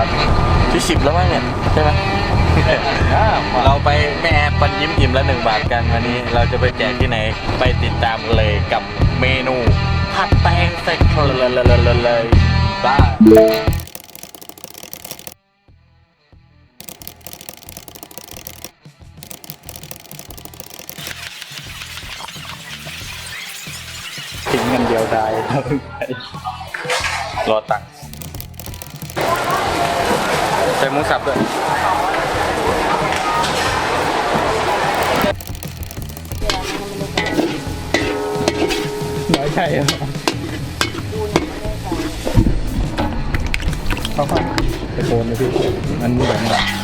ผัดที่สิบแล้วมั้งเนี่ยใช่ไหมอ่าเราไปแม่แอปปันยิ้มอิ่มละหนึ่งบาทกันวันนี้ เราจะไปแจกที่ไหนไปติดตามกันเลยกับเมนูผัดแตงใส่เคลเลยเลยบ้าทิ้งกันเดียวดายรอตังค์ ใส่หมูสับด้วยน้อยใช่เหรอเขาฟังตะโกนเลยพี่ มันแบบนี้